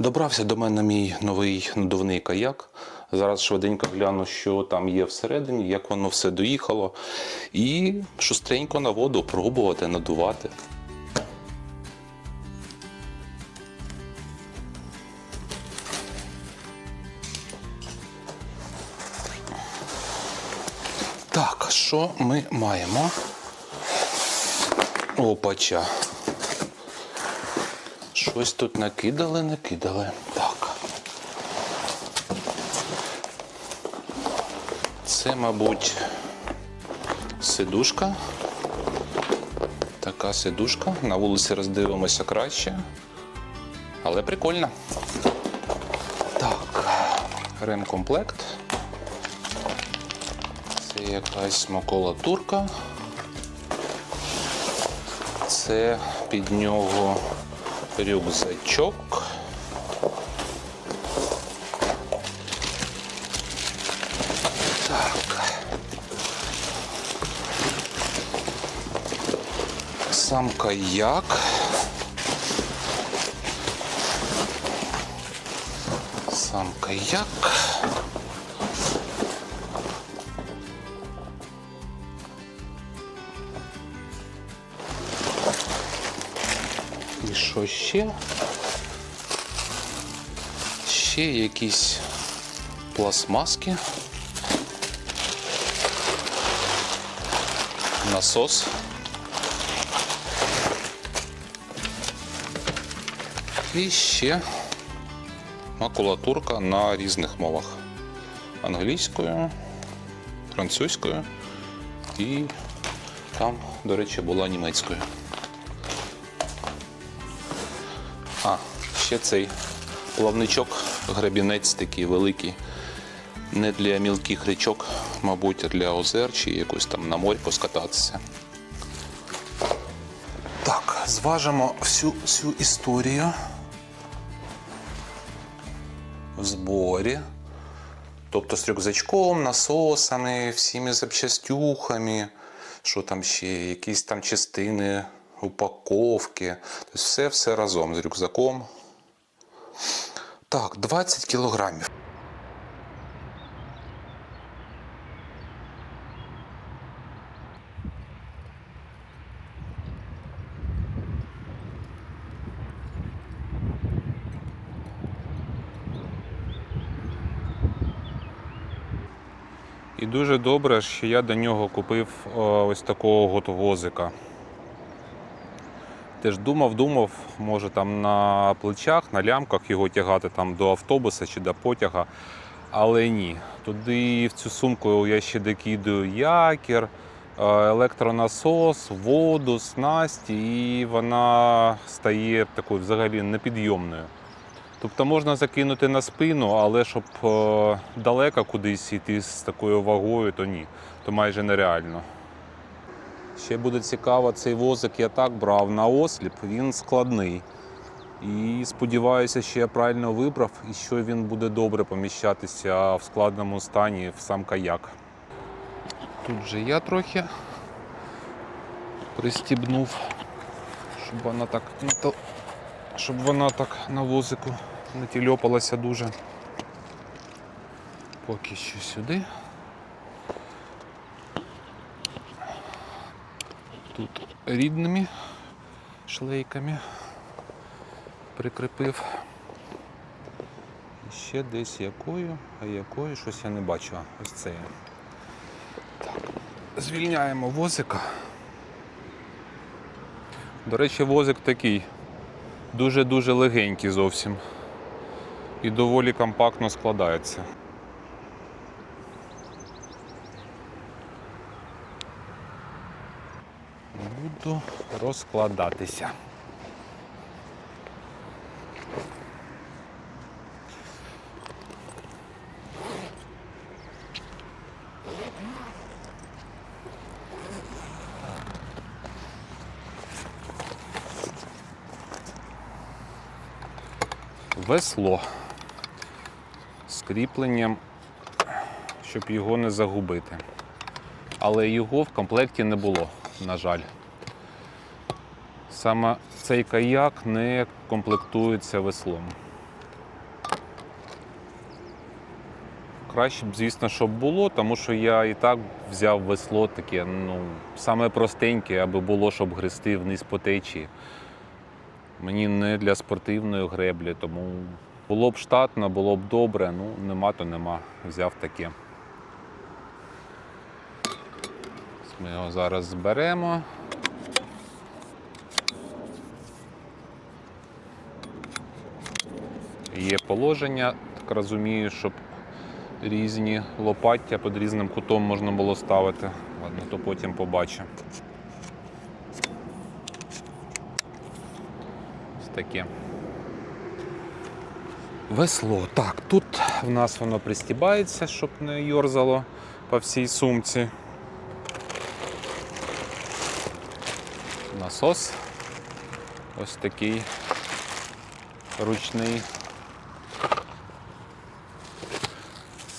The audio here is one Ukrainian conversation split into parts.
Добрався до мене мій новий надувний каяк. Зараз швиденько гляну, що там є всередині, як воно все доїхало. І шустренько на воду пробувати надувати. Так, що ми маємо? Опача. Щось тут накидали, накидали. Так. Це, мабуть, сидушка. Така сидушка. На вулиці роздивимося краще. Але прикольно. Так, ремкомплект. Це якась макулатурка. Це під нього рюкзачок. Так. Сам каяк. Сам каяк. Що ще? Ще якісь пластмаски. Насос. І ще макулатурка на різних мовах. Англійською, французькою і там, до речі, була німецькою. Ще цей плавничок, гребінець такий великий. Не для мілких річок, мабуть, а для озер чи якось там на морьку скататися. Так, зважимо всю цю історію в зборі. Тобто з рюкзачком, насосами, всіми запчастюхами, що там ще, якісь там частини, упаковки. Тобто все, все разом з рюкзаком. Так, 20 кілограмів. І дуже добре, що я до нього купив е, ось такого готовозика. Теж думав, думав, може там на плечах, на лямках його тягати там до автобуса чи до потяга. Але ні. Туди в цю сумку я ще докидаю якір, е, електронасос, воду, снасті, і вона стає такою взагалі непідйомною. Тобто можна закинути на спину, але щоб е, далеко кудись йти з такою вагою, то ні, то майже нереально. Ще буде цікаво, цей возик я так брав на осліп, він складний. І сподіваюся, що я правильно вибрав і що він буде добре поміщатися в складному стані в сам каяк. Тут же я трохи пристібнув, щоб вона так щоб вона так на возику не тільопалася дуже. Поки що сюди. Тут рідними шлейками прикріпив. Ще десь якою, а якою щось я не бачу. Ось це. Так. Звільняємо возика. До речі, возик такий дуже-дуже легенький зовсім. І доволі компактно складається. Буду розкладатися. Весло з кріпленням, щоб його не загубити. Але його в комплекті не було, на жаль. Саме цей каяк не комплектується веслом. Краще б, звісно, щоб було, тому що я і так взяв весло таке, ну, саме простеньке, аби було, щоб грести вниз по течії. Мені не для спортивної греблі, тому було б штатно, було б добре, ну нема, то нема. Взяв таке. Ми його зараз зберемо. Є положення, так розумію, щоб різні лопаття під різним кутом можна було ставити. Ладно, то потім побачу. Ось таке. Весло. Так, тут в нас воно пристібається, щоб не йорзало по всій сумці. Насос. Ось такий ручний.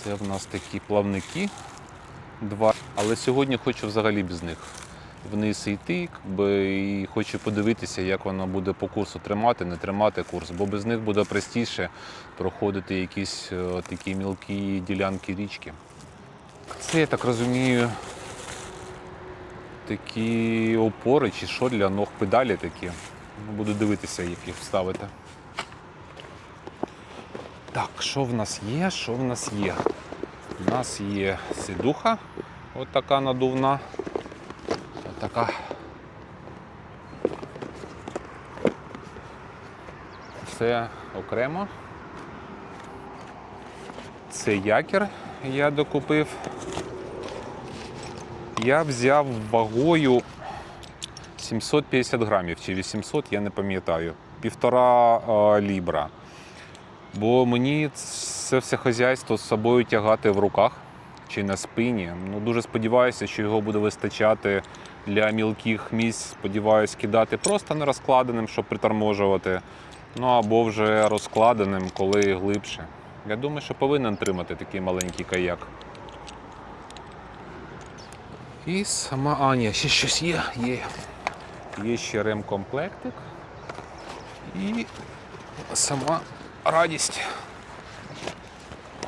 Це в нас такі плавники. Два. Але сьогодні хочу взагалі без них вниз йти, і хочу подивитися, як воно буде по курсу тримати, не тримати курс, бо без них буде простіше проходити якісь е, такі мілкі ділянки річки. Це, я так розумію, такі опори чи що для ног педалі такі. Буду дивитися, як їх вставити. Так, що в нас є? Що в нас є? У нас є сидуха, от така надувна. От така. Це окремо. Це якір я докупив. Я взяв вагою 750 грамів чи 800, я не пам'ятаю. Півтора е, лібра. Бо мені це все хазяйство з собою тягати в руках чи на спині. Ну, дуже сподіваюся, що його буде вистачати для мілких місць. Сподіваюсь, кидати просто не розкладеним, щоб приторможувати. Ну або вже розкладеним, коли глибше. Я думаю, що повинен тримати такий маленький каяк. І сама. А, ні, ще щось є. Є, є ще ремкомплектик. І сама радість.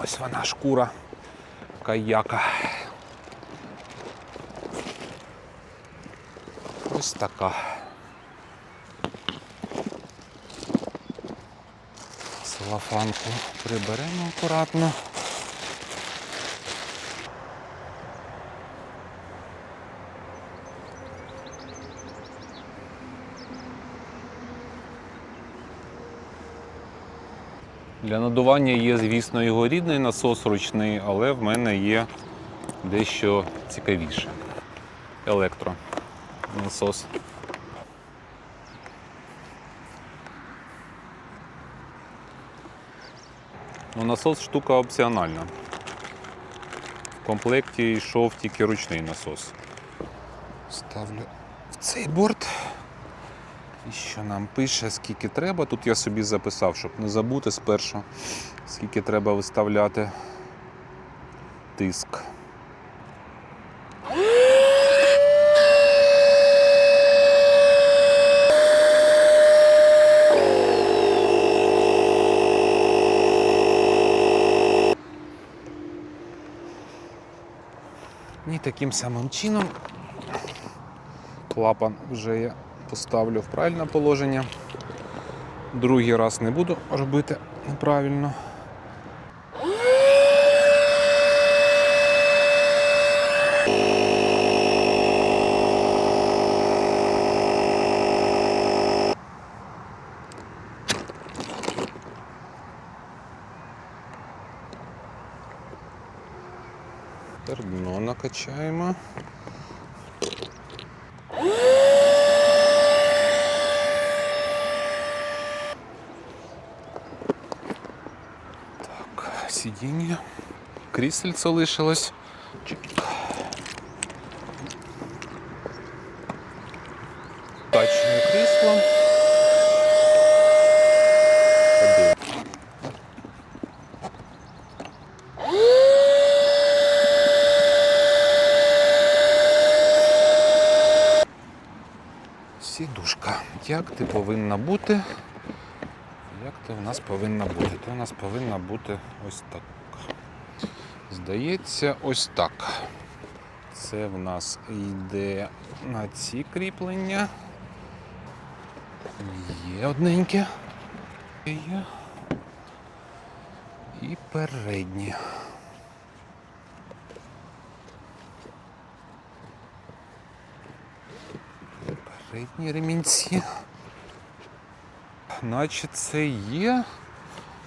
Ось вона шкура каяка. Ось така. Целофанку приберемо акуратно. Для надування є, звісно, його рідний насос ручний, але в мене є дещо цікавіше. Електронасос. Ну, насос штука опціональна. В комплекті йшов тільки ручний насос. Ставлю в цей борт. І що нам пише, скільки треба. Тут я собі записав, щоб не забути спершу, скільки треба виставляти тиск. І таким самим чином клапан вже я поставлю в правильне положення. Другий раз не буду робити неправильно. Дно накачаємо. Так, сидіння. Крісельце лишилось. Чик. Качне крісло. Сідушка. Як ти повинна бути? Як ти у нас повинна бути? Ти у нас повинна бути ось так. Здається, ось так. Це в нас йде на ці кріплення. Є одненьке. Є. І переднє. Передні ремінці. Наче це є.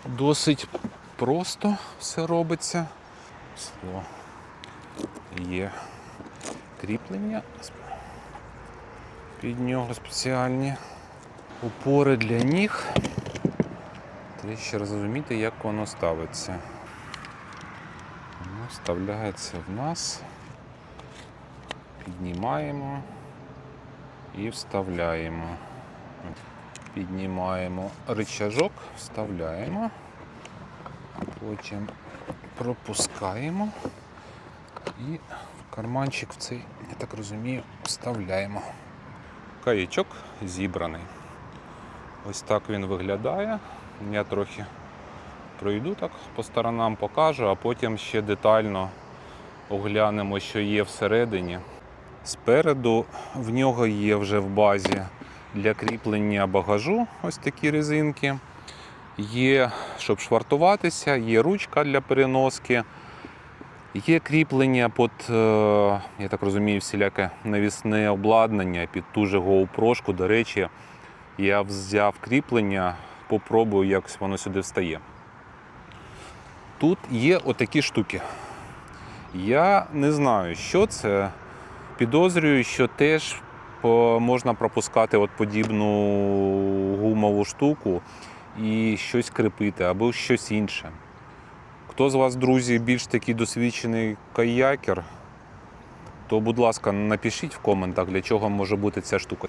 Досить просто все робиться. Слово. Є кріплення під нього спеціальні. Упори для ніг. Треба ще розуміти, як воно ставиться. Воно вставляється в нас. Піднімаємо і вставляємо. Піднімаємо рычажок, вставляємо, потім пропускаємо і в карманчик в цей, я так розумію, вставляємо. Каєчок зібраний. Ось так він виглядає. Я трохи пройду так по сторонам, покажу, а потім ще детально оглянемо, що є всередині. Спереду в нього є вже в базі для кріплення багажу ось такі резинки. Є, щоб швартуватися, є ручка для переноски. Є кріплення під, е, я так розумію, всіляке навісне обладнання під ту же GoPro. До речі, я взяв кріплення, попробую, як воно сюди встає. Тут є отакі штуки. Я не знаю, що це. Підозрюю, що теж можна пропускати от подібну гумову штуку і щось кріпити або щось інше. Хто з вас, друзі, більш такий досвідчений каякер, то, будь ласка, напишіть в коментах, для чого може бути ця штука.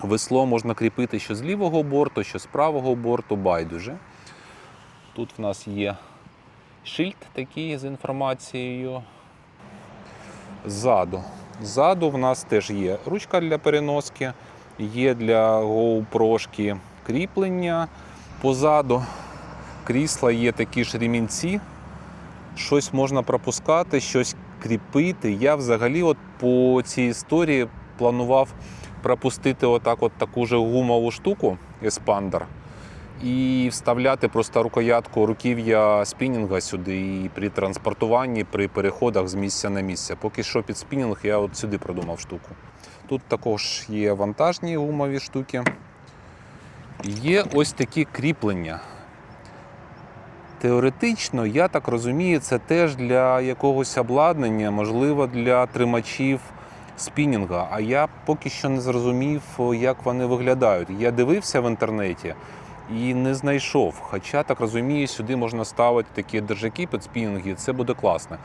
Весло можна кріпити що з лівого борту, що з правого борту, байдуже. Тут в нас є шильд такий з інформацією. Ззаду. Ззаду в нас теж є ручка для переноски, є для GoPro кріплення. Позаду крісла є такі ж ремінці. Щось можна пропускати, щось кріпити. Я взагалі от по цій історії планував пропустити отак от таку же гумову штуку, еспандер, і вставляти просто рукоятку руків'я спінінга сюди і при транспортуванні, при переходах з місця на місце. Поки що під спінінг я от сюди придумав штуку. Тут також є вантажні гумові штуки. Є ось такі кріплення. Теоретично, я так розумію, це теж для якогось обладнання, можливо, для тримачів спінінга. А я поки що не зрозумів, як вони виглядають. Я дивився в інтернеті і не знайшов. Хоча так розумію, сюди можна ставити такі держаки під спінінги, це буде класно.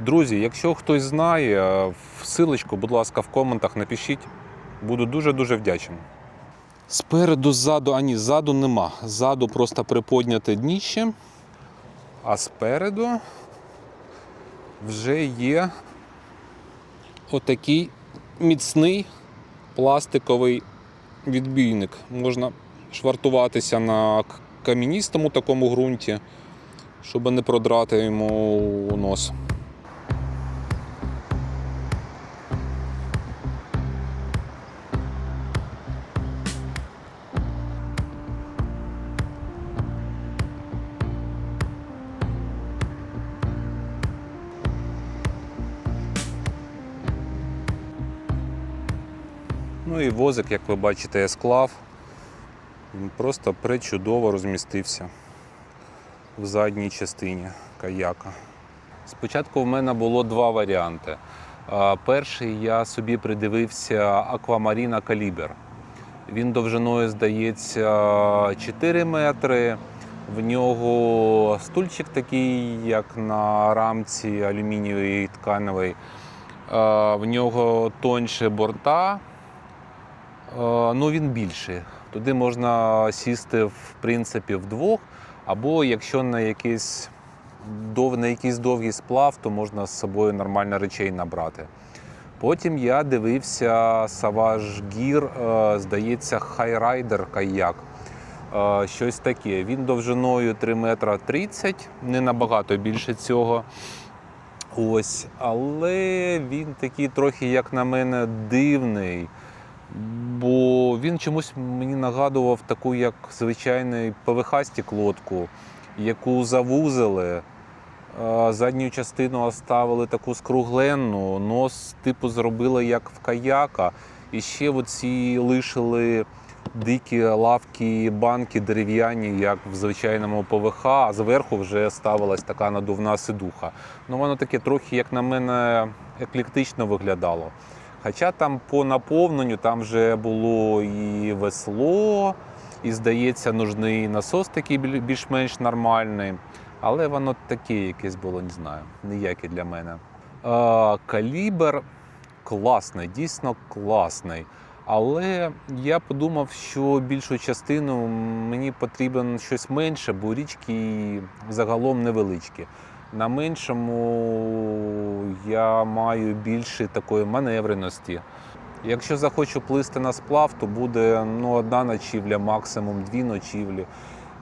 Друзі, якщо хтось знає, силочку, будь ласка, в коментах напишіть. Буду дуже-дуже вдячний. Спереду, ззаду, а ні, ззаду нема. Ззаду просто приподняте дніще, а спереду вже є отакий міцний пластиковий відбійник. Можна швартуватися на к- кам'яністому такому ґрунті, щоб не продрати йому нос. Ну і возик, як ви бачите, я склав. Він просто пречудово розмістився в задній частині каяка. Спочатку в мене було два варіанти. Перший я собі придивився Аквамаріна Калібер. Він довжиною, здається, 4 метри. В нього стульчик такий, як на рамці алюмінієвої тканевої. В нього тоньше борта, Ну, він більший. Туди можна сісти, в принципі, вдвох, або якщо на якийсь, на якийсь довгий сплав, то можна з собою нормально речей набрати. Потім я дивився Savage Gear, е, здається, Highrider каяк. Е, Щось таке. Він довжиною 3 метра 30, не набагато більше цього. Ось, але він такий трохи, як на мене, дивний. Бо він чомусь мені нагадував таку, як звичайний ПВХ лодку, яку завузили. е, Задню частину оставили таку скругленну, нос типу зробили як в каяка. І ще оці лишили дикі лавки, банки дерев'яні, як в звичайному ПВХ, а зверху вже ставилась така надувна сидуха. Ну воно таке трохи, як на мене, еклектично виглядало. Хоча там по наповненню там вже було і весло, і, здається, нужний насос такий більш-менш нормальний. Але воно таке якесь було, не знаю, ніяке для мене. Е, калібр класний, дійсно класний. Але я подумав, що більшу частину мені потрібно щось менше, бо річки загалом невеличкі. На меншому я маю більше такої маневреності. Якщо захочу плисти на сплав, то буде ну, одна ночівля, максимум дві ночівлі.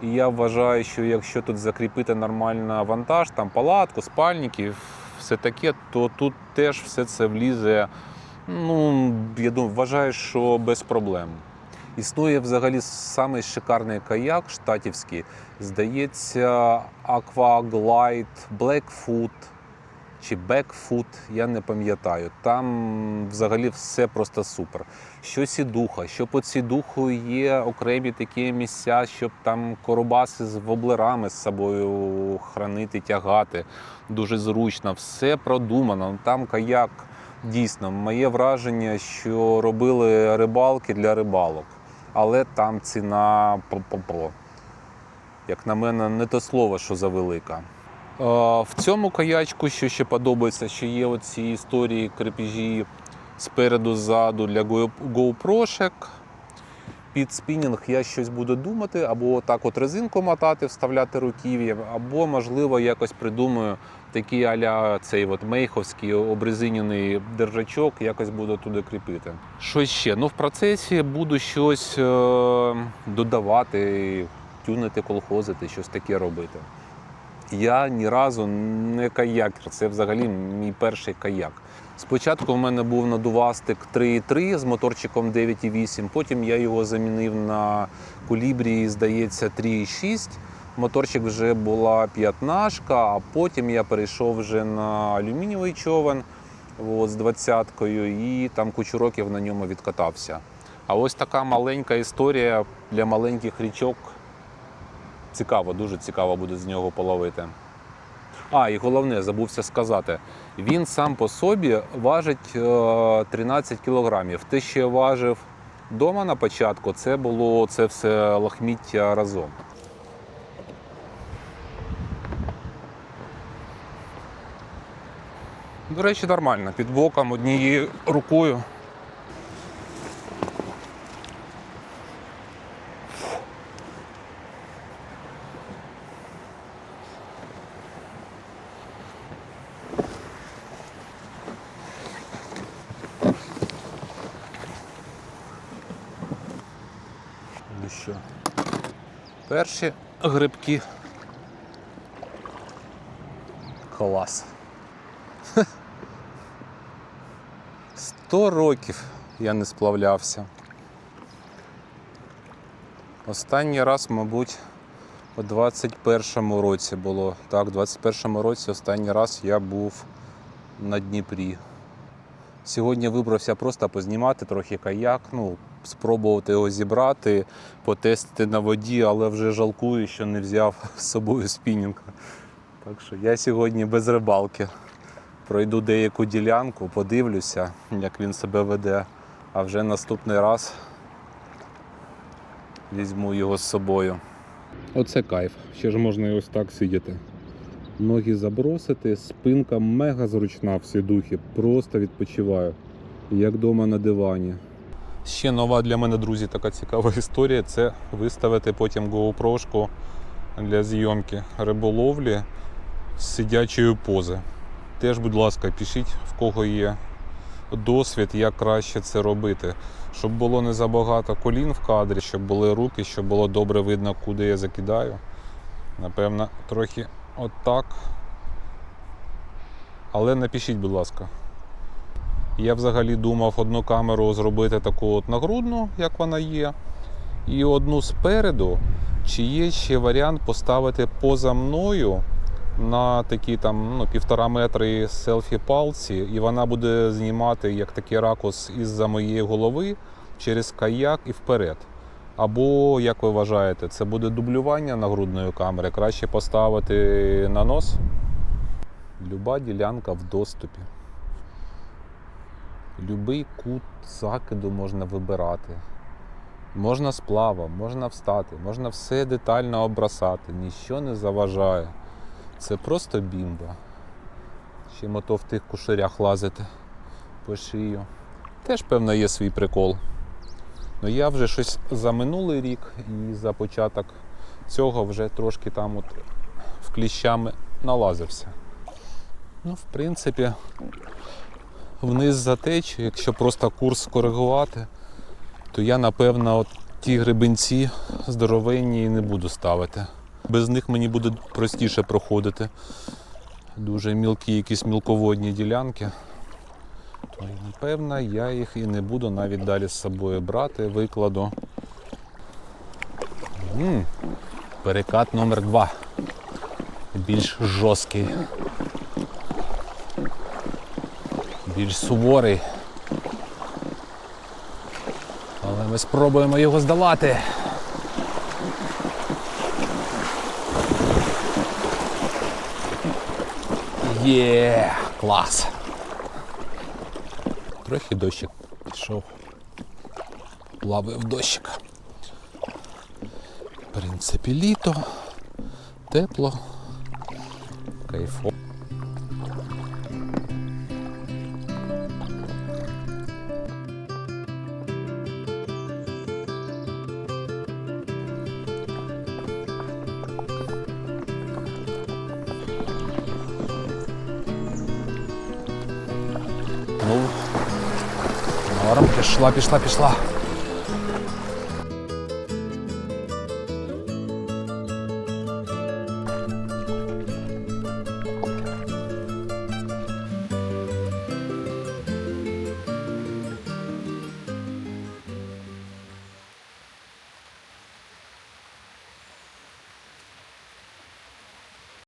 І я вважаю, що якщо тут закріпити нормально вантаж, там палатку, спальники, все таке, то тут теж все це влізе. Ну, я думаю, вважаю, що без проблем. Існує взагалі самий шикарний каяк штатівський. Здається, Aquaglide Blackfoot чи Backfoot, я не пам'ятаю. Там взагалі все просто супер. Що сідуха, що по сідуху є окремі такі місця, щоб там коробаси з воблерами з собою хранити, тягати. Дуже зручно, все продумано. Там каяк дійсно моє враження, що робили рибалки для рибалок, але там ціна по-по-по. Як на мене, не те слово, що завелика. В цьому каячку, що ще подобається, що є оці історії крепежі спереду, ззаду для GoPro-шек. Під спінінг я щось буду думати, або так от резинку мотати, вставляти руків'я, або, можливо, якось придумаю такий аля цей от мейховський обрезинений держачок, якось буду туди кріпити. Що ще? Ну, в процесі буду щось е, додавати, тюнити, колхозити, щось таке робити. Я ні разу не каякер, це взагалі мій перший каяк. Спочатку в мене був надувастик 3,3 з моторчиком 9,8, потім я його замінив на кулібрі, здається, 3,6. Моторчик вже була п'ятнашка, а потім я перейшов вже на алюмінієвий човен от, з двадцяткою і там кучу років на ньому відкатався. А ось така маленька історія для маленьких річок. Цікаво, дуже цікаво буде з нього половити. А, і головне, забувся сказати, він сам по собі важить е, 13 кілограмів. Те, що я важив вдома на початку, це було це все лахміття разом. До речі, нормально. Під боком однією рукою. Ну перші грибки. Клас. Сто років я не сплавлявся. Останній раз, мабуть, у 21-му році було. Так, у 21-му році останній раз я був на Дніпрі. Сьогодні вибрався просто познімати трохи каяк, ну, спробувати його зібрати, потестити на воді, але вже жалкую, що не взяв з собою спінінг. Так що я сьогодні без рибалки. Пройду деяку ділянку, подивлюся, як він себе веде, а вже наступний раз візьму його з собою. Оце кайф. Ще ж можна і ось так сидіти. Ноги забросити, спинка мега зручна в сідухі, просто відпочиваю, як вдома на дивані. Ще нова для мене, друзі, така цікава історія це виставити потім GoPro для зйомки риболовлі з сидячої пози. Теж, будь ласка, пишіть, в кого є досвід, як краще це робити. Щоб було не забагато колін в кадрі, щоб були руки, щоб було добре видно, куди я закидаю. Напевно, трохи отак. Але напишіть, будь ласка. Я взагалі думав одну камеру зробити таку от нагрудну, як вона є, і одну спереду. Чи є ще варіант поставити поза мною на такі там ну, півтора метри селфі палці, і вона буде знімати як такий ракурс із-за моєї голови через каяк і вперед. Або, як ви вважаєте, це буде дублювання нагрудної камери, краще поставити на нос. Люба ділянка в доступі. Любий кут закиду можна вибирати. Можна сплава, можна встати, можна все детально обрасати, ніщо не заважає. Це просто бімба. Ще мото в тих кушарях лазити по шию. Теж, певно, є свій прикол. Ну я вже щось за минулий рік і за початок цього вже трошки там от в кліщами налазився. Ну, в принципі, вниз за течію, якщо просто курс коригувати, то я, напевно, от ті гребенці здоровенні і не буду ставити. Без них мені буде простіше проходити. Дуже мілкі якісь мілководні ділянки. То, напевно, я їх і не буду навіть далі з собою брати, викладу. м Перекат номер два. Більш жорсткий. Більш суворий. Але ми спробуємо його здолати. Є, клас. Трохи дощик пішов. Плавив дощик. В принципі, літо, тепло, кайфово. Пішла, пішла, пішла.